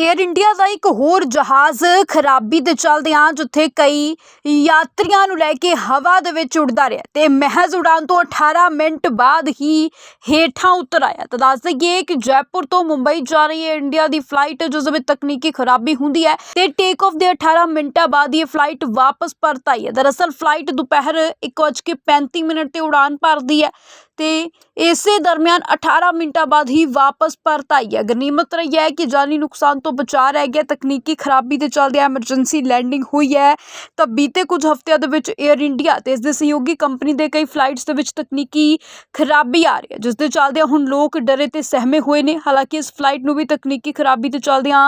Air India ਦਾ ਇੱਕ ਹੋਰ ਜਹਾਜ਼ ਖਰਾਬੀ ਦੇ ਚਲਦਿਆਂ ਜਿੱਥੇ ਕਈ ਯਾਤਰੀਆਂ ਨੂੰ ਲੈ ਕੇ ਹਵਾ ਦੇ ਵਿੱਚ ਉੱਡਦਾ ਰਿਹਾ ਤੇ ਮਹਿਜ਼ ਉਡਾਨ ਤੋਂ 18 ਮਿੰਟ ਬਾਅਦ ਹੀ ਹੇਠਾਂ ਉਤਰ ਆਇਆ। ਤਾਂ ਦੱਸ ਦਈਏ ਕਿ ਜੈਪੁਰ ਤੋਂ ਮੁੰਬਈ ਜਾ ਰਹੀ ਏਅਰ ਇੰਡੀਆ ਦੀ ਫਲਾਈਟ ਜਿਸ ਵਿੱਚ ਤਕਨੀਕੀ ਖਰਾਬੀ ਹੁੰਦੀ ਹੈ ਤੇ ਟੇਕ ਆਫ ਦੇ 18 ਮਿੰਟਾਂ ਬਾਅਦ ਇਹ ਫਲਾਈਟ ਵਾਪਸ ਪਰਤ ਆਈ ਹੈ। ਦਰਅਸਲ ਫਲਾਈਟ ਦੁਪਹਿਰ 1:35 ਮਿੰਟ ਤੇ ਉਡਾਨ ਭਰਦੀ ਹੈ ਤੇ ਇਸੇ ਦਰਮਿਆਨ 18 ਮਿੰਟਾਂ ਬਾਅਦ ਹੀ ਵਾਪਸ ਪਰਤ ਆਈ ਹੈ। ਗਨੀਮਤ ਰਹੀ ਹੈ ਕਿ ਜਾਨੀ ਨੁਕਸਾਨ ਤੋਂ ਬਚਾ ਰਹਿ ਗਿਆ, ਤਕਨੀਕੀ ਖਰਾਬੀ ਦੇ ਚੱਲਦੇ ਐਮਰਜੈਂਸੀ ਲੈਂਡਿੰਗ ਹੋਈ ਹੈ। ਤਾਂ ਬੀਤੇ ਕੁਝ ਹਫ਼ਤਿਆਂ ਦੇ ਵਿੱਚ 에ਅਰ ਇੰਡੀਆ ਤੇ ਇਸ ਦੇ ਸਹਿਯੋਗੀ ਕੰਪਨੀ ਦੇ ਕਈ ਫਲਾਈਟਸ ਦੇ ਵਿੱਚ ਤਕਨੀਕੀ ਖਰਾਬੀ ਆ ਰਹੀ ਹੈ, ਜਿਸ ਦੇ ਚੱਲਦਿਆਂ ਹੁਣ ਲੋਕ ਡਰੇ ਤੇ ਸਹਿਮੇ ਹੋਏ ਨੇ। ਹਾਲਾਂਕਿ ਇਸ ਫਲਾਈਟ ਨੂੰ ਵੀ ਤਕਨੀਕੀ ਖਰਾਬੀ ਦੇ ਚੱਲਦਿਆਂ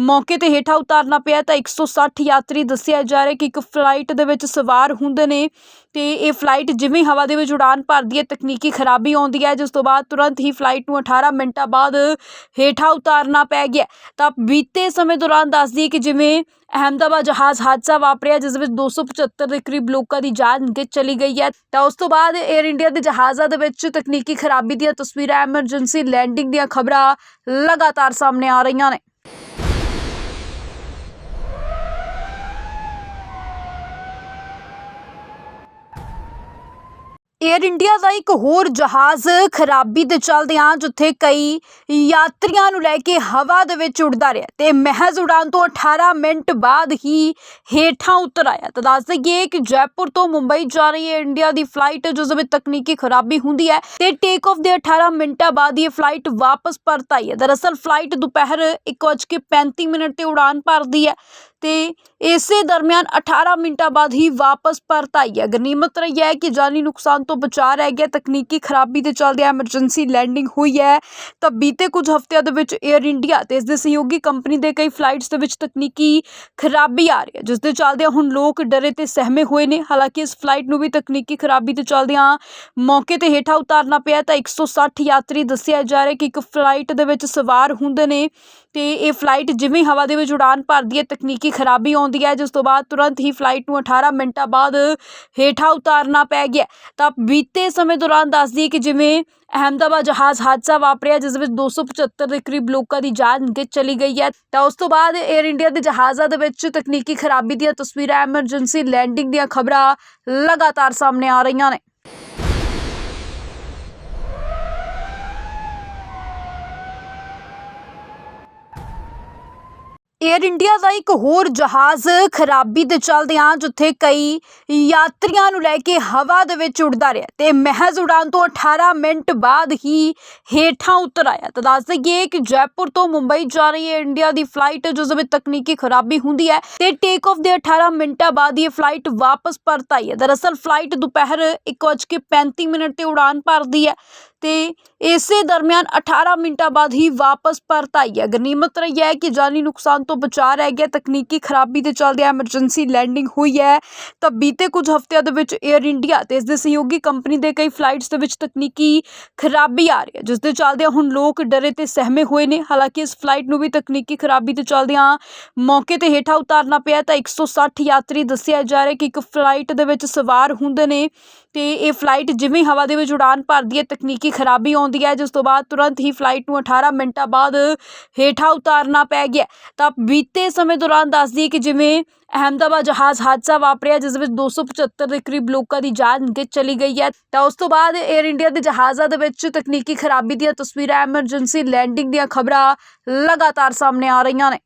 ਮੌਕੇ ਤੇ ਹੇਠਾਂ ਉਤਾਰਨਾ ਪਿਆ। ਤਾਂ 160 ਯਾਤਰੀ ਦੱਸਿਆ ਜਾ ਰਿਹਾ ਕਿ ਇੱਕ ਫਲਾਈਟ ਦੇ ਵਿੱਚ ਸਵਾਰ ਹੁੰਦੇ ਨੇ ਤੇ ਇਹ ਫਲਾਈਟ ਜਿਵੇਂ ਹਵਾ ਦੇ ਵਿੱਚ ਉਡਾਨ ਭਰਦੀ ਹੈ, ਤਕਨੀਕੀ ਖਰਾਬੀ ਆਉਂਦੀ ਹੈ, ਜਿਸ ਤੋਂ ਬਾਅਦ ਤੁਰੰਤ ਹੀ ਫਲਾਈਟ ਨੂੰ 18 ਮਿੰਟਾਂ ਬਾਅਦ ਹੇਠਾਂ ਉਤਾਰਨਾ ਪੈ ਗਿਆ। ਤਾਂ ਬੀਤੇ ਸਮੇਂ ਦੌਰਾਨ ਦੱਸਦੀ ਹੈ ਕਿ ਜਿਵੇਂ ਅਹਿਮਦਾਬਾਦ ਜਹਾਜ਼ ਹਾਦਸਾ ਵਾਪਰਿਆ, ਜਿਸ ਵਿੱਚ 275 ਦੇ ਕਰੀਬ ਲੋਕਾਂ ਦੀ ਜਾਨ ਗੇ ਚਲੀ ਗਈ ਹੈ। ਤਾਂ ਉਸ ਤੋਂ ਬਾਅਦ 에ਅਰ ਇੰਡੀਆ ਦੇ ਜਹਾਜ਼ਾਂ ਦੇ ਵਿੱਚ ਤਕਨੀਕੀ ਖਰਾਬੀ ਦੀਆਂ ਤਸਵੀਰਾਂ ਐਮਰਜੈਂਸੀ ਲੈਂਡਿੰਗ ਦੀਆਂ ਖਬਰਾਂ ਲਗਾਤਾਰ ਸਾਹਮਣੇ ਆ ਰਹੀਆਂ ਨੇ। ਏਅਰ ਇੰਡੀਆ ਦਾ ਇੱਕ ਹੋਰ ਜਹਾਜ਼ ਖਰਾਬੀ ਦੇ ਚੱਲਦਿਆਂ ਜਿੱਥੇ ਕਈ ਯਾਤਰੀਆਂ ਨੂੰ ਲੈ ਕੇ ਹਵਾ ਦੇ ਵਿੱਚ ਉੱਡਦਾ ਰਿਹਾ ਤੇ ਮਹਿਜ਼ ਉਡਾਨ ਤੋਂ 18 ਮਿੰਟ ਬਾਅਦ ਹੀ ਹੇਠਾਂ ਉਤਰ ਆਇਆ। ਤਾਂ ਦੱਸ ਦਈਏ ਕਿ ਜੈਪੁਰ ਤੋਂ ਮੁੰਬਈ ਜਾ ਰਹੀ ਏਅਰ ਇੰਡੀਆ ਦੀ ਫਲਾਈਟ ਜਿਸ ਵਿੱਚ ਤਕਨੀਕੀ ਖਰਾਬੀ ਹੁੰਦੀ ਹੈ ਤੇ ਟੇਕ ਆਫ ਦੇ 18 ਮਿੰਟਾਂ ਬਾਅਦ ਇਹ ਫਲਾਈਟ ਵਾਪਸ ਪਰਤ ਆਈ ਹੈ। ਦਰਅਸਲ ਫਲਾਈਟ ਦੁਪਹਿਰ 1:35 ਮਿੰਟ ਤੇ ਉਡਾਨ ਭਰਦੀ ਹੈ। ਤੇ ਇਸੇ ਦਰਮਿਆਨ 18 ਮਿੰਟਾਂ ਬਾਅਦ ਹੀ ਵਾਪਸ ਪਰਤ ਆਈ ਹੈ। ਗਨੀਮਤ ਰਹੀ ਹੈ ਕਿ ਜਾਨੀ ਨੁਕਸਾਨ ਤੋਂ ਬਚਾ ਰਹਿ ਗਿਆ। ਤਕਨੀਕੀ ਖਰਾਬੀ ਦੇ ਚੱਲਦੇ ਐਮਰਜੈਂਸੀ ਲੈਂਡਿੰਗ ਹੋਈ ਹੈ। ਤਾਂ ਬੀਤੇ ਕੁਝ ਹਫ਼ਤਿਆਂ ਦੇ ਵਿੱਚ 에ਅਰ ਇੰਡੀਆ ਤੇ ਇਸ ਦੇ ਸਹਿਯੋਗੀ ਕੰਪਨੀ ਦੇ ਕਈ ਫਲਾਈਟਸ ਦੇ ਵਿੱਚ ਤਕਨੀਕੀ ਖਰਾਬੀ ਆ ਰਹੀ ਹੈ ਜਿਸ ਦੇ ਚੱਲਦਿਆਂ ਹੁਣ ਲੋਕ ਡਰੇ ਤੇ ਸਹਿਮੇ ਹੋਏ ਨੇ। ਹਾਲਾਂਕਿ ਇਸ ਫਲਾਈਟ ਨੂੰ ਵੀ ਤਕਨੀਕੀ ਖਰਾਬੀ ਦੇ ਚੱਲਦਿਆਂ ਮੌਕੇ ਤੇ ਹੇਠਾਂ ਉਤਾਰਨਾ ਪਿਆ ਤਾਂ 160 ਯਾਤਰੀ ਦੱਸਿਆ ਜਾ ਰਿਹਾ ਕਿ ਇੱਕ ਫਲਾਈਟ ਦੇ ਵਿੱਚ ਸਵਾਰ ਹੁੰਦੇ ਨੇ ਤੇ ਇਹ ਫਲਾਈਟ ਜਿਵੇਂ ਹਵਾ ਦੇ ਵਿੱਚ ਉਡਾਨ ਭਰਦੀ ਹੈ, ਤਕਨੀਕੀ ਖਰਾਬੀ ਆਉਂਦੀ ਹੈ, ਜਿਸ ਤੋਂ ਬਾਅਦ ਤੁਰੰਤ ਹੀ ਫਲਾਈਟ ਨੂੰ 18 ਮਿੰਟਾਂ ਬਾਅਦ ਹੇਠਾਂ ਉਤਾਰਨਾ ਪੈ ਗਿਆ। ਤਾਂ ਬੀਤੇ ਸਮੇਂ ਦੌਰਾਨ ਦੱਸਦੀ ਹੈ ਕਿ ਜਿਵੇਂ ਅਹਿਮਦਾਬਾਦ ਜਹਾਜ਼ ਹਾਦਸਾ ਵਾਪਰਿਆ, ਜਿਸ ਵਿੱਚ 275 ਦੇ ਕਰੀਬ ਲੋਕਾਂ ਦੀ ਜਾਨ ਗੇ ਚਲੀ ਗਈ ਹੈ, ਤਾਂ ਉਸ ਤੋਂ ਬਾਅਦ 에ਅਰ ਇੰਡੀਆ ਦੇ ਜਹਾਜ਼ਾਂ ਦੇ ਵਿੱਚ ਤਕਨੀਕੀ ਖਰਾਬੀ ਦੀਆਂ ਤਸਵੀਰਾਂ ਐਮਰਜੈਂਸੀ ਲੈਂਡਿੰਗ ਦੀਆਂ ਖਬਰਾਂ ਲਗਾਤਾਰ ਸਾਹਮਣੇ ਆ ਰਹੀਆਂ ਨੇ। ਏਅਰ ਇੰਡੀਆ ਦਾ ਇੱਕ ਹੋਰ ਜਹਾਜ਼ ਖਰਾਬੀ ਦੇ ਚਲਦਿਆਂ ਜਿੱਥੇ ਕਈ ਯਾਤਰੀਆਂ ਨੂੰ ਲੈ ਕੇ ਹਵਾ ਦੇ ਵਿੱਚ ਉੱਡਦਾ ਰਿਹਾ ਤੇ ਮਹਿਜ਼ ਉਡਾਨ ਤੋਂ 18 ਮਿੰਟ ਬਾਅਦ ਹੀ ਹੇਠਾਂ ਉਤਰ ਆਇਆ। ਤਾਂ ਦੱਸ ਦਈਏ ਕਿ ਜੈਪੁਰ ਤੋਂ ਮੁੰਬਈ ਜਾ ਰਹੀ ਏਅਰ ਇੰਡੀਆ ਦੀ ਫਲਾਈਟ ਜਿਸ ਵਿੱਚ ਤਕਨੀਕੀ ਖਰਾਬੀ ਹੁੰਦੀ ਹੈ, ਤੇ ਟੇਕ ਆਫ ਦੇ 18 ਮਿੰਟਾਂ ਬਾਅਦ ਇਹ ਫਲਾਈਟ ਵਾਪਸ ਪਰਤ ਆਈ ਹੈ। ਦਰਅਸਲ ਫਲਾਈਟ ਦੁਪਹਿਰ 1:35 ਮਿੰਟ ਤੇ ਉਡਾਨ ਭਰਦੀ ਹੈ ਤੇ ਇਸੇ ਦਰਮਿਆਨ 18 ਮਿੰਟਾਂ ਬਾਅਦ ਹੀ ਵਾਪਸ ਪਰਤ ਆਈ ਹੈ। ਗਨੀਮਤ ਰਹੀ ਹੈ ਕਿ ਜਾਨੀ ਨੁਕਸਾਨ ਤੋਂ ਬਚਾ ਰਹਿ ਗਿਆ, ਤਕਨੀਕੀ ਖਰਾਬੀ ਦੇ ਚੱਲਦੇ ਐਮਰਜੈਂਸੀ ਲੈਂਡਿੰਗ ਹੋਈ ਹੈ। ਤਾਂ ਬੀਤੇ ਕੁਝ ਹਫ਼ਤਿਆਂ ਦੇ ਵਿੱਚ 에ਅਰ ਇੰਡੀਆ ਤੇ ਇਸ ਦੇ ਸਹਿਯੋਗੀ ਕੰਪਨੀ ਦੇ ਕਈ ਫਲਾਈਟਸ ਦੇ ਵਿੱਚ ਤਕਨੀਕੀ ਖਰਾਬੀ ਆ ਰਹੀ ਹੈ, ਜਿਸ ਦੇ ਚੱਲਦਿਆਂ ਹੁਣ ਲੋਕ ਡਰੇ ਤੇ ਸਹਿਮੇ ਹੋਏ ਨੇ। ਹਾਲਾਂਕਿ ਇਸ ਫਲਾਈਟ ਨੂੰ ਵੀ ਤਕਨੀਕੀ ਖਰਾਬੀ ਦੇ ਚੱਲਦਿਆਂ ਮੌਕੇ ਤੇ ਹੇਠਾਂ ਉਤਾਰਨਾ ਪਿਆ ਤਾਂ 160 ਯਾਤਰੀ ਦੱਸਿਆ ਜਾ ਰਿਹਾ ਕਿ ਇੱਕ ਫਲਾਈਟ ਦੇ ਵਿੱਚ ਸਵਾਰ ਹੁੰਦੇ ਨੇ ਤੇ ਇਹ ਫਲਾਈਟ ਜਿਵੇਂ ਹਵਾ ਦੇ ਵਿੱਚ ਉਡਾਨ ਭਰਦੀ ਹੈ, ਤਕਨੀਕੀ ਖਰਾਬੀ ਆਉਂਦੀ ਹੈ, ਜਿਸ ਤੋਂ ਬਾਅਦ ਤੁਰੰਤ ਹੀ ਫਲਾਈਟ ਨੂੰ 18 ਮਿੰਟਾਂ ਬਾਅਦ ਹੇਠਾਂ ਉਤਾਰਨਾ ਪੈ ਗਿਆ। ਤਾਂ ਬੀਤੇ ਸਮੇਂ ਦੌਰਾਨ ਦੱਸਦੀ ਹੈ ਕਿ ਜਿਵੇਂ ਅਹਿਮਦਾਬਾਦ ਜਹਾਜ਼ ਹਾਦਸਾ ਵਾਪਰਿਆ, ਜਿਸ ਵਿੱਚ 275 ਦੇ ਕਰੀਬ ਲੋਕਾਂ ਦੀ ਜਾਨ ਗੇ ਚਲੀ ਗਈ ਹੈ। ਤਾਂ ਉਸ ਤੋਂ ਬਾਅਦ 에ਅਰ ਇੰਡੀਆ ਦੇ ਜਹਾਜ਼ਾਂ ਦੇ ਵਿੱਚ ਤਕਨੀਕੀ ਖਰਾਬੀ ਦੀਆਂ ਤਸਵੀਰਾਂ ਐਮਰਜੈਂਸੀ ਲੈਂਡਿੰਗ ਦੀਆਂ ਖਬਰਾਂ ਲਗਾਤਾਰ ਸਾਹਮਣੇ ਆ ਰਹੀਆਂ ਨੇ।